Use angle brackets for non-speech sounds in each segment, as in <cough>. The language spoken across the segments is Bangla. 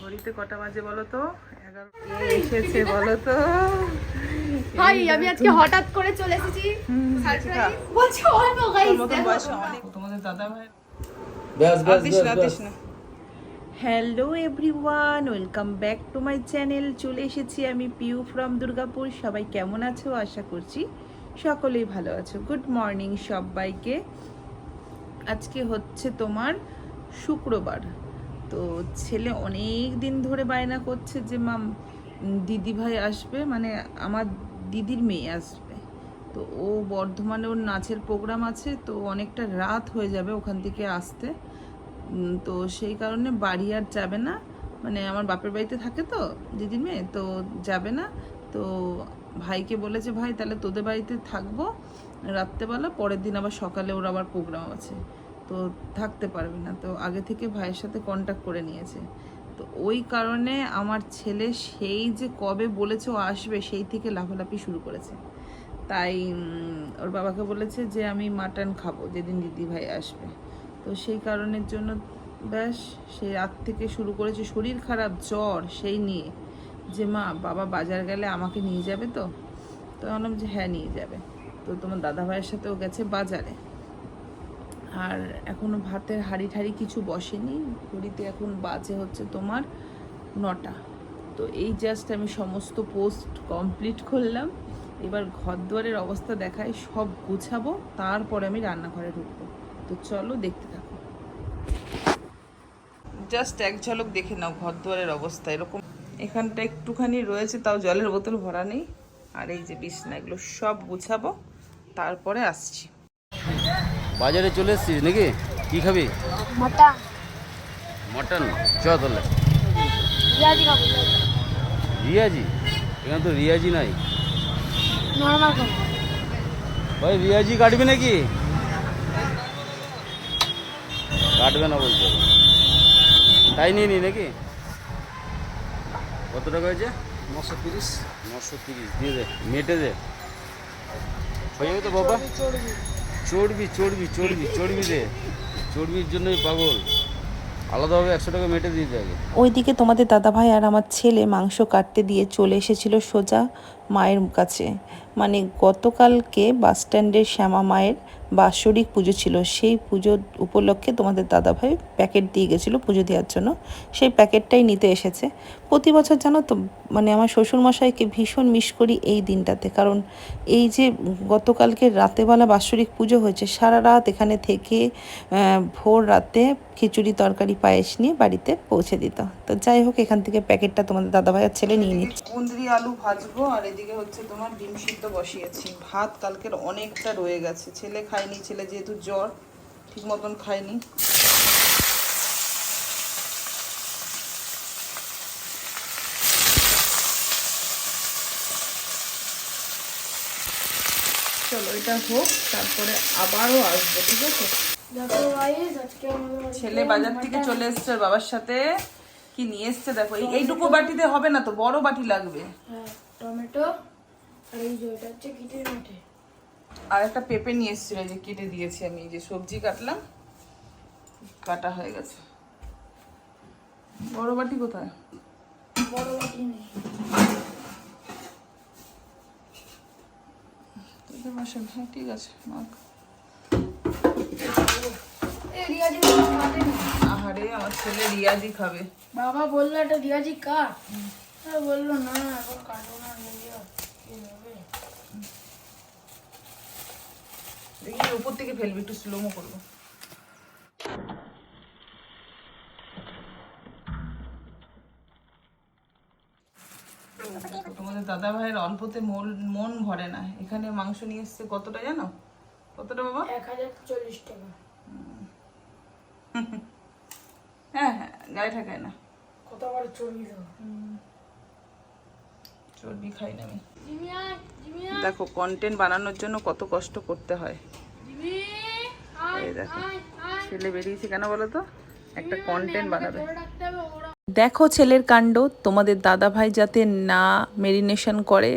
ঘড়িতে কটা বাজে বলো তো এগারো এসেছে বলো তো ভাই আমি আজকে হঠাৎ করে চলে এসেছি। তোমাদের দাদা ভাই hello everyone welcome back to my channel চলে এসেছি আমি পিউ ফ্রম দুর্গাপুর সবাই কেমন আছো? আশা করছি সকলেই ভালো আছো। গুড মর্নিং সবাইকে। আজকে হচ্ছে তোমার শুক্রবার। তো ছেলে অনেক দিন ধরে বায়না করছে যে মাম দিদি ভাই আসবে। মানে আমার দিদির মেয়ে আসবে। তো ও বর্ধমানে, ওর নাচের প্রোগ্রাম আছে, তো অনেকটা রাত হয়ে যাবে ওখান থেকে আসতে। তো সেই কারণে বাড়ি আর যাবে না। মানে আমার বাপের বাড়িতে থাকে তো দিদির মেয়ে, তো যাবে না। তো ভাইকে বলেছে, ভাই, তাহলে তোদের বাড়িতে থাকব রাত্রেবেলা, পরের দিন আবার সকালে ওর আবার প্রোগ্রাম আছে। তো থাকতে পারবে না। তো আগে থেকে ভাইয়ের সাথে কন্ট্যাক্ট করে নিয়েছে। তো ওই কারণে আমার ছেলে সেই যে কবে বলেছে ও আসবে, সেই থেকে লাফালাফি শুরু করেছে। তাই ওর বাবাকে বলেছে যে আমি মাটন খাব যেদিন দিদি ভাই আসবে। তো সেই কারণের জন্য ব্যাস সেই রাত থেকে শুরু করেছে শরীর খারাপ, জ্বর, সেই নিয়ে। যে মা, বাবা বাজার গেলে আমাকে নিয়ে যাবে তো? তো আমি যে হ্যাঁ নিয়ে যাবে। তো তোমার দাদা ভাইয়ের সাথেও গেছে বাজারে। আর এখনও ভাতের হাড়ি ঠাড়ি কিছু বসেনি। ঘড়িতে এখন বাজে হচ্ছে তোমার নটা। তো এই জাস্ট আমি সমস্ত পোস্ট কমপ্লিট করলাম। এবার ঘর দুয়ারের অবস্থা দেখায়, সব গুছাবো, তারপরে আমি রান্নাঘরে ঢুকবো। তো চলো দেখতে থাকো। জাস্ট এক ঝলক দেখে নাও ঘর দুয়ারের অবস্থা, এরকম। এখানটা একটুখানি রয়েছে, তাও জলের বোতল ভরা নেই। আর এই যে বিছনা, এগুলো সব গুছাবো, তারপরে আসছি। বাজারে চলে এসছিস নাকি? কি খাবি? মাটা মটন? চ তাহলে। রিয়াজি খাব রিয়াজি। এখানে তো রিয়াজি নাই। নরমাল খাব। ভাই রিয়াজি কাটবি নাকি? কাটবে না বলছে। তাই নিয়ে নি নাকি? কত টাকা হয়েছে? নশো তিরিশ। নশো তিরিশ। দিয়ে দে মেটে দে। হয়ে যাবে তো বাবা? চর্বি চর্বি চর্বি চর্বি রে চর্বির জন্যই পাগল। আলাদাভাবে একশো টাকা মেটে দিতে হবে ওইদিকে তোমাদের দাদা ভাই আর আমার ছেলে মাংস কাটতে দিয়ে চলে এসেছিল সোজা মায়ের কাছে। মানে গতকালকে বাস স্ট্যান্ডের শ্যামা মায়ের বাৎসরিক পুজো ছিল। সেই পুজো উপলক্ষে তোমাদের দাদাভাই প্যাকেট দিয়ে গেছিল পুজো দেওয়ার জন্য। সেই প্যাকেটটাই নিতে এসেছে। প্রতি বছর জানো তো মানে আমার শ্বশুরমশাইকে ভীষণ মিস করি এই দিনটাতে। কারণ এই যে গতকালকে রাতেবেলা বাৎসরিক পুজো হয়েছে, সারা রাত এখানে থেকে ভোর রাতে খিচুড়ি, তরকারি, পায়েস নিয়ে বাড়িতে পৌঁছে দিত। তো যাই হোক, এখান থেকে প্যাকেটটা তোমাদের দাদাভাইয়ের ছেলে নিয়ে নিচ্ছে। কুন্দ্রি আলু ভাজবো আর এদিকে হচ্ছে তোমার ডিম সিদ্ধ বসিয়েছি। ভাত কালকের অনেকটা রয়ে গেছে। ছেলে খায়নি ছেলে যেহেতু জ্বর ঠিক মতন খায়নি। চলো এটা হোক তারপরে আবারও আসব ঠিক আছে? ছেলে বাজার থেকে চলে এসছে বাবার সাথে। কি নিয়ে এসছে দেখো? এই- এইটুকু বাটিতে হবে না তো বড় বাটি লাগবে। হ্যাঁ টমেটো আর এই যে এটা হচ্ছে কিটির মাঠে। আর একটা পেঁপে নিয়ে এসেছিল যে কেটে দিয়েছি আমি যে সবজি কাটলাম কাটা হয়ে গেছে। বড় বাটি কোথায়? বড় বাটি নেই। হ্যাঁ ঠিক আছে মাখ। এই ছেলে রিয়াজি খাবে। বাবা বলল এটা রিয়াজি কাট বলল না এখন কাটবো না দেখি উপর থেকে ফেলবি একটু স্লোমো করব। তোমাদের দাদা ভাইয়ের অল্পতে মন মন ভরে না। এখানে মাংস নিয়ে এসছে কতটা জানো? কতটা বাবা? এক হাজার চল্লিশ টাকা। গায়ে ঠাকায় না। কত বড় চর্বি চর্বি খাই না আমি। দেখো কন্টেন্ট বানানোর জন্য কত কষ্ট করতে হয়। এই দেখো ছেলে বেরিয়েছে কেন বলো তো? একটা কন্টেন্ট বানাবে। দেখো ছেলের কাণ্ড তোমাদের দাদা ভাই যাতে না মেরিনেশন করে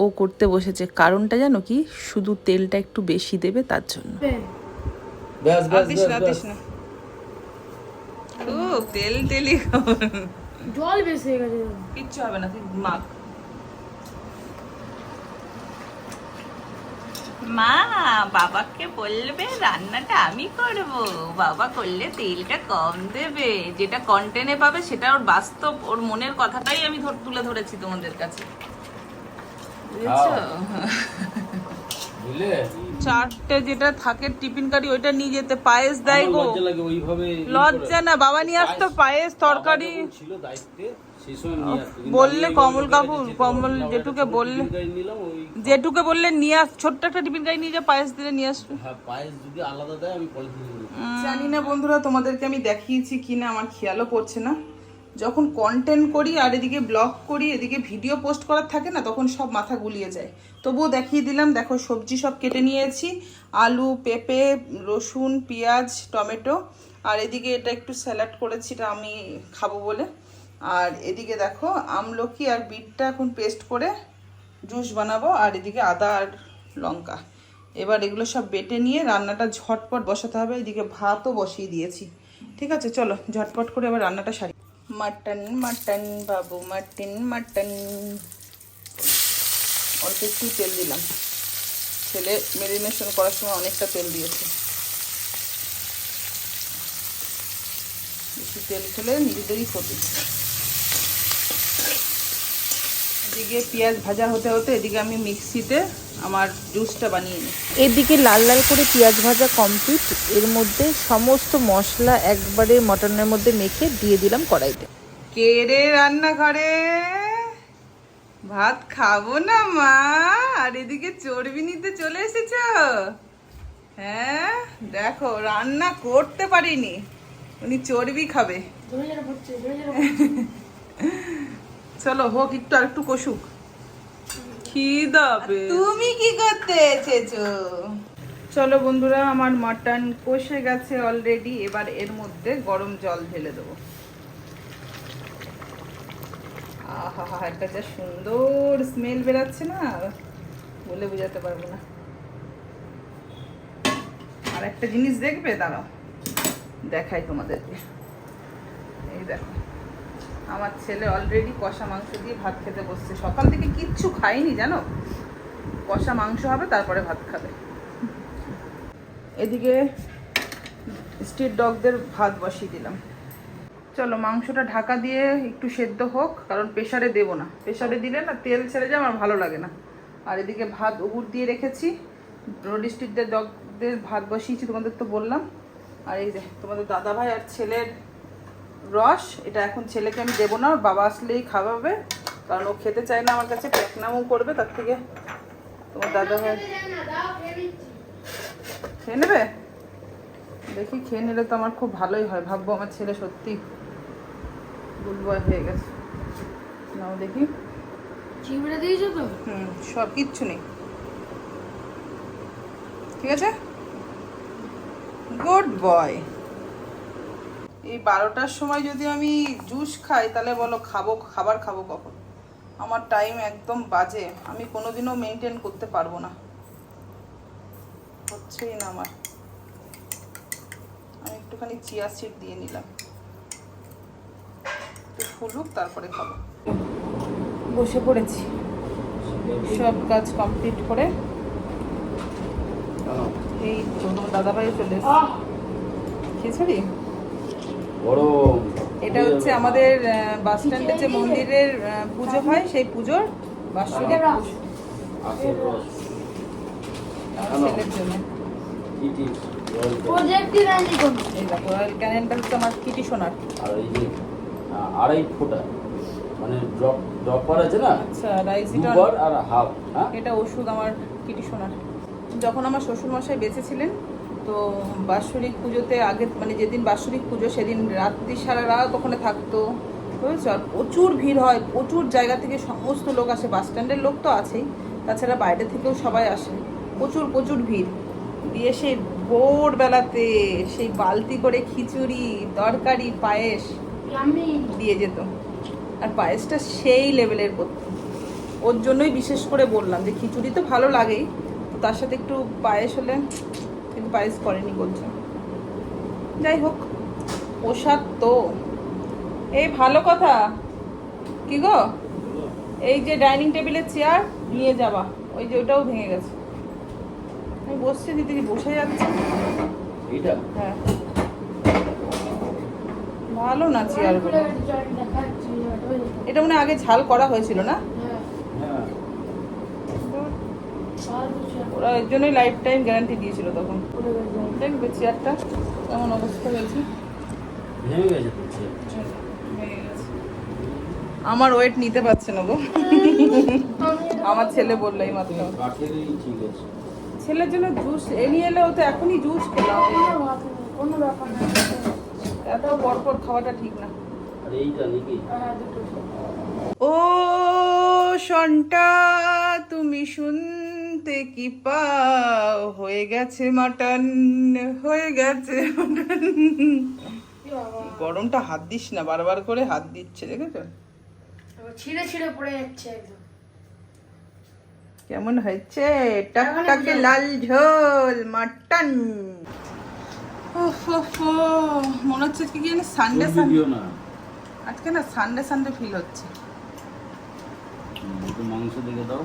ও করতে বসেছে। কারণটা জানো কি? শুধু তেলটা একটু বেশি দেবে তার জন্য। ব্যাস ব্যাস আতিস ব্যাস না ব্যাস আতিস না ও তেল তেলি জল বেশি হয়ে গেছে কিচ্ছু হবে না তুই মাখ। মা বাবাকে বলবে রান্নাটা আমি করব। বাবা করলে তেলটা কম দেবে। যেটা কন্টেনে পাবে সেটা ওর বাস্তব ওর মনের কথাটাই আমি ধর- তুলে ধরেছি তোমাদের কাছে। বুঝেছ? বুঝলে? চারটে যেটা থাকে টিফিন কারি ওইটা নিয়ে যেতে পায়েস দেয় গো লজ্জা লাগে ওইভাবে ই লজ্জা করে। না বাবা নিয়ে আসতো পায়েস তরকারি। ছিল দায়িত্বে সেই সময় নিয়ে আসতো। কিন্তু বললে কমল কাকু, কমল জেঠুকে বললে- যেটুকে বললে নিয়ে আস ছোট্ট একটা টিফিন গাড়ি নিয়ে যা পায়েস দিলে নিয়ে আসবে। হ্যাঁ পায়েস যদি আলাদা দেয় আমি জানি না বন্ধুরা তোমাদেরকে আমি দেখিয়েছি কিনা আমার খেয়ালও পড়ছে না। যখন কন্টেন্ট করি আর এদিকে ব্লগ করি, এদিকে ভিডিও পোস্ট করার থাকে না, তখন সব মাথা গুলিয়ে যায়। তবুও দেখিয়ে দিলাম, দেখো সবজি সব কেটে নিয়েছি। আলু, পেঁপে, রসুন, পেঁয়াজ, টমেটো, আর এদিকে এটা একটু স্যালাড করেছি, এটা আমি খাব বলে। আর এদিকে দেখো আমলকি আর বিটটা এখন পেস্ট করে জুস বানাবো, আর এদিকে আদা আর লঙ্কা। এবার এগুলো সব বেটে নিয়ে রান্নাটা ঝটপট বসাতে হবে, এদিকে ভাতও বসিয়ে দিয়েছি। ঠিক আছে, চলো ঝটপট করে এবার রান্নাটা সারি মাটন মাটন বাবু মাটন মাটন অল্প একটু তেল দিলাম। ছেলে মেরিনেশন করার সময় অনেকটা তেল দিয়েছে। বেশি তেল খেলে নিজেদেরই ক্ষতি। এদিকে পেঁয়াজ ভাজা হতে হতে এদিকে আমি মিক্সিতে আমার জুসটা বানিয়ে নিই। এদিকে লাল লাল করে পেঁয়াজ ভাজা কমপ্লিট এর মধ্যে সমস্ত মশলা একবারে মটনের মধ্যে মেখে দিয়ে দিলাম কড়াইতে। কেড়ে রান্নাঘরে? ভাত খাব না মা? আর এদিকে চর্বি নিতে চলে এসেছ? হ্যাঁ দেখো রান্না করতে পারিনি। উনি চর্বি খাবে। <laughs> চলো হোক একটু আর একটু কষুক। তুমি কি করতে এসেছ? চলো বন্ধুরা আমার মাটন কষে গেছে অলরেডি এবার এর মধ্যে গরম জল ঢেলে দেবো। আহা একটা যা সুন্দর স্মেল বেরাচ্ছে না? বলে বোঝাতে পারব না। আর একটা জিনিস দেখবে? দাঁড়াও দেখাই তোমাদেরকে। এই দেখো। আমার ছেলে অলরেডি কষা মাংস দিয়ে ভাত খেতে বসছে। সকাল থেকে কিচ্ছু খাইনি, জানো? কষা মাংস হবে, তারপরে ভাত খাবে। এদিকে স্ট্রিট ডগদের ভাত বসিয়ে দিলাম। চলো, মাংসটা ঢাকা দিয়ে একটু সেদ্ধ হোক, কারণ প্রেশারে দেবো না। প্রেশারে দিলে না তেল ছেড়ে যায়, আমার ভালো লাগে না। আর এদিকে ভাত উগুর দিয়ে রেখেছি। রোড স্ট্রিটদের ডগদের ভাত বসিয়েছি, তোমাদের তো বললাম। আর এই যে, তোমাদের দাদা ভাই আর ছেলের রস এটা এখন ছেলেকে আমি দেবো না বাবা আসলেই খাওয়াবে কারণ ও খেতে চায় না আমার কাছে প্যাকনামও করবে তার থেকে তোমার দাদা ভাই খেয়ে নেবে? দেখি খেয়ে নিলে তো আমার খুব ভালোই হয় ভাববো আমার ছেলে সত্যি গুড বয় হয়ে গেছে। নাও দেখি। চিংড়িটা দিয়েছ তো? হুম সব কিচ্ছু নেই। ঠিক আছে? Good boy. এই বারোটার সময় যদি আমি জুস খাই তাহলে বলো খাব খাবার খাব কখন? আমার টাইম একদম বাজে। আমি কোনোদিনও মেনটেন করতে পারব না। হচ্ছেই না আমার। আমি একটুখানি চিয়া সিড দিয়ে নিলাম। একটু ফুলুক তারপরে খাব। বসে পড়েছি। সব কাজ কমপ্লিট করে এই তোমার দাদাভাই চলে এসেছে। খিচুড়ি এটা হচ্ছে আমাদের বাস স্ট্যান্ডে যে মন্দিরের পুজো হয় সেই পুজোর বাৎসরিক ছেলের জন্য। রয়্যাল ক্যানেনটা হচ্ছে আমার কিটি সোনার। আর এই যে আহ, আড়াই ফোঁটা মানে ড্রপ ড্রপার আছে না? আচ্ছা আর হাফ হ্যাঁ? এটা ওষুধ আমার কিটি সোনার। যখন আমার শ্বশুরমশাই বেঁচে ছিলেন তো বাৎসরিক পুজোতে আগে মানে যেদিন বাৎসরিক পুজো সেদিন রাত্রি সারা রাত ওখানে থাকতো বুঝেছ আর প্রচুর ভিড় হয়, প্রচুর জায়গা থেকে সমস্ত লোক আসে, বাস স্ট্যান্ডের লোক তো আছেই, তাছাড়া বাইরে থেকেও সবাই আসে, প্রচুর প্রচুর ভিড়। দিয়ে সেই ভোরবেলাতে সেই বালতি করে খিচুড়ি, তরকারি, পায়েস দিয়ে যেত। আর পায়েসটা সেই লেভেলের করতো। ওর জন্যই বিশেষ করে বললাম যে খিচুড়ি তো ভালো লাগেই, তো তার সাথে একটু পায়েস হলে পায়েস করেনি বলছে যাই হোক প্রসাদ তো। এই ভালো কথা। কি গো? এই যে ডাইনিং টেবিলের চেয়ার নিয়ে যাবা। ওই যে ওটাও ভেঙে গেছে। আমি বসছি দিদি বসে যাচ্ছে। এইটা? হ্যাঁ। ভালো না চেয়ারগুলো দেখাচ্ছি এটা মনে আগে ঝাল করা হয়েছিল না? হ্যাঁ। হ্যাঁ। ওরা এর জন্যই লাইফ টাইম গ্যারান্টি দিয়েছিল তখন। দেখবে চেয়ারটা কেমন অবস্থা হয়েছে। আমার ওয়েট নিতে পারছে না গো। আমার ছেলে বলল এই মাত্র। ছেলের জন্য জুস এ নিয়ে এলে ও তো এখনই জুস খেলাম কোনো ব্যাপার না এত পরপর খাওয়াটা ঠিক না। ও সন্টা তুমি শুনতে কি পাও? হয়ে গেছে মাটন হয়ে গেছে মাটন। গরমটা হাত দিস না বারবার করে হাত দিচ্ছে দেখেছ? ছিঁড়ে ছিঁড়ে পড়ে যাচ্ছে একদম। কেমন হয়েছে? টকটকে লাল ঝোল মাটন। মনে হচ্ছে কি জানি সানডে সানডে না। আজকে না সানডে সানডে ফিল হচ্ছে। মাংস দেখে দাও।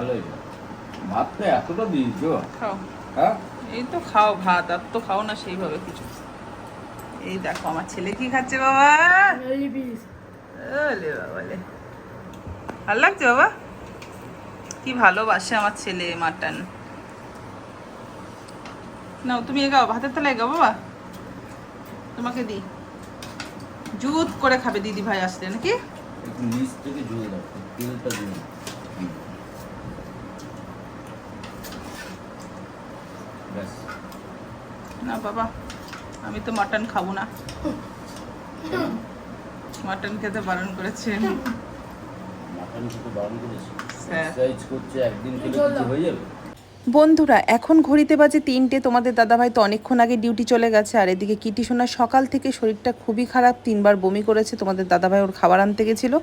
ভালো হয়েছে ভাতটা এতটা দিয়েছ খাও। হ্যাঁ? এই তো খাও ভাত আর তো খাও না সেইভাবে কিছু। এই দেখো আমার ছেলে কি খাচ্ছে বাবা? ওলে বাবা লে। ভালো লাগছে বাবা? কি ভালোবাসে আমার ছেলে মাটন। নাও তুমি এগাও ভাতের তালে এগাও বাবা। তোমাকে দিই। জুত করে খাবে দিদি ভাই আসলে নাকি? নিচ থেকে দাও তেলটা দিয়ে দাও। হুম। ব্যাস না বাবা আমি তো মাটন খাব না। মাটন খেতে বারণ করেছে। মাটন খেতে বারণ করেছি? হ্যাঁ। করছে একদিন কিছু হয়ে যাবে? বন্ধুরা এখন ঘড়িতে বাজে তিনটে। তোমাদের দাদাভাই তো অনেকক্ষণ আগে ডিউটি চলে গেছে। আর এদিকে কিটি সোনার সকাল থেকে শরীরটা খুবই খারাপ। তিনবার বমি করেছে। তোমাদের দাদাভাই ওর খাবার আনতে গেছিল।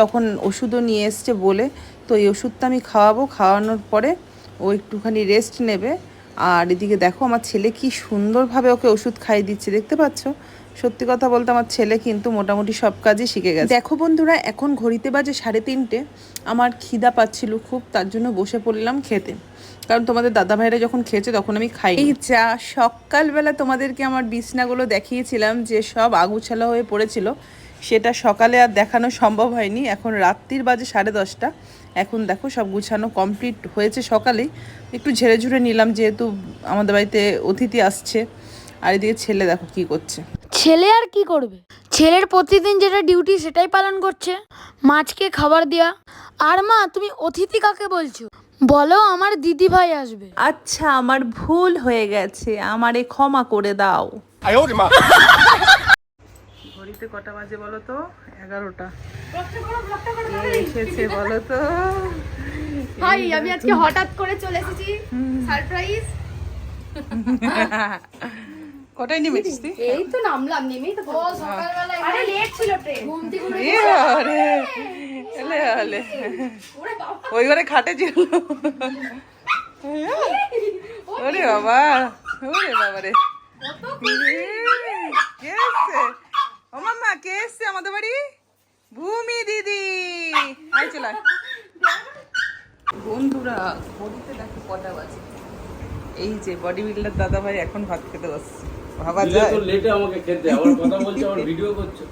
তখন ওষুধও নিয়ে এসছে বলে। তো এই ওষুধটা আমি খাওয়াবো। খাওয়ানোর পরে ও একটুখানি রেস্ট নেবে। আর এদিকে দেখো আমার ছেলে কি সুন্দরভাবে ওকে ওষুধ খাইয়ে দিচ্ছে, দেখতে পাচ্ছ? সত্যি কথা বলতে আমার ছেলে কিন্তু মোটামুটি সব কাজই শিখে গেছে। দেখো বন্ধুরা, এখন ঘড়িতে বাজে সাড়ে তিনটে, আমার খিদা পাচ্ছিল খুব, তার জন্য বসে পড়লাম খেতে। কারণ তোমাদের দাদা ভাইরা যখন খেয়েছে তখন আমি খাই এই যা, সকালবেলা তোমাদেরকে আমার বিছনাগুলো দেখিয়েছিলাম যে সব আগুছালা হয়ে পড়েছিল। সেটা সকালে আর দেখানো সম্ভব হয়নি। এখন রাত্রির বাজে সাড়ে দশটা। এখন দেখো সব গুছানো কমপ্লিট হয়েছে সকালেই। একটু ঝেড়ে ঝুড়ে নিলাম যেহেতু আমাদের বাড়িতে অতিথি আসছে। আর এদিকে ছেলে দেখো কি করছে। ছেলে আর কি করবে? ছেলের প্রতিদিন যেটা ডিউটি সেটাই পালন করছে। মাছকে খাবার দেওয়া আর মা তুমি অতিথি কাকে বলছো? বলো আমার দিদি ভাই আসবে। আচ্ছা আমার ভুল হয়ে গেছে। আমারে ক্ষমা করে দাও। <laughs> ঘড়িতে কটা বাজে বলো তো? এগারোটা। এসেছে বলো তো? হাই আমি আজকে হঠাৎ করে চলে এসেছি। সারপ্রাইজ। <laughs> কটায় নেমেছিস তুই? এই তো নামলাম নেমেই তো ও সকালবেলা আরে লেট ছিল ট্রেন ঘুম থেকে উঠে আরে, এলে আলে। ওরে বাবা। ওই ঘরে খাটে ছিল। ওরে বাবা। ওরে বাবা রে কে এসছে? ও মাম্মা কে এসছে আমাদের বাড়ি? ভূমি দিদি। আয় চল বন্ধুরা ঘড়িতে দেখো কটা বাজে। এই যে বডি বিল্ডার দাদা ভাই এখন ভাত খেতে বসছে। ভাবা যায় তো লেটে আমাকে খেতে আবার কথা বলছে আবার ভিডিও করছে।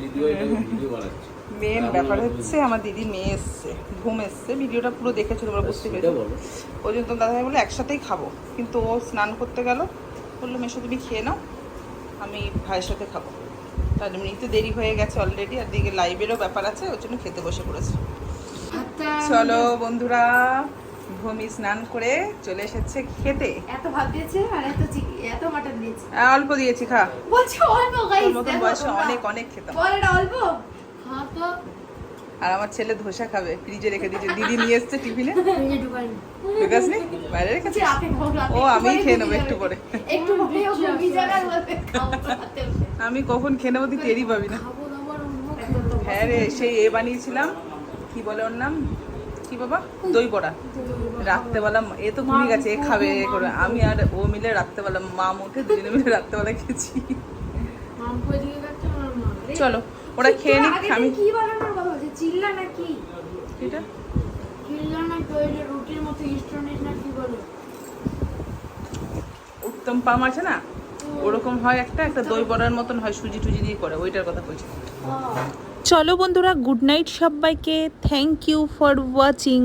দিদি ভাইটাকে ভিডিও বানাচ্ছে। মেন হ্যাঁ, ব্যাপার হচ্ছে আমার দিদি মেয়ে এসছে ঘুম এসছে। ভিডিওটা পুরো দেখেছ তোমরা বুঝতে সেটা পেরেছ? ওই জন্য দাদা ভাই বলে একসাথেই খাব। কিন্তু ও স্নান করতে গেল বলল মেশো তুমি খেয়ে নাও আমি ভাইয়ের সাথে খাব। তার এমনিতে দেরি হয়ে গেছে অলরেডি আর দিকে লাইভেরও ব্যাপার আছে ওর জন্য খেতে বসে পড়েছে। চলো বন্ধুরা ভূমি স্নান করে চলে এসেছে খেতে। এত ভাত দিয়েছে আর এত এত মাটন দিয়েছে। অল্প দিয়েছি খা। বলছি অল্প গাইস মতন দেখো বয়সে অনেক অনেক খেতাম। বলে অল্প। হ্যাঁ আর আমার ছেলে ধোসা খাবে। ফ্রিজে রেখে দিয়েছে। দিদি নিয়ে এসছে টিফিনে। ঢুকাসনি বাইরে রাতে ও আমি খেয়ে নেব একটু। পরে। আমি কখন খেয়ে নেব তুই টেরই পাবি না। হ্যাঁ রে সেই এ বানিয়েছিলাম। কি বলে ওর নাম? কি বাবা? দই বড়া। রাত্রেবেলা এ তো ঘুমিয়ে গেছে এ খাবে এ করে আমি আর ও মিলে রাত্রেবেলা মা উঠে দুজনে মিলে রাত্রেবেলা খেয়েছি। চলো ওরা খেয়ে নিক আমি কি বানানোর চিল্লা নাকি? এটা? রুটির মতো ইস্টনিস না কি বলে? উত্তম পাম আছে না? ওরকম হয় একটা একটা দই বড়ার মতন হয় সুজি টুজি দিয়ে করে ওইটার কথা বলছি। চলো বন্ধুরা গুড নাইট সবাইকে। Thank you for watching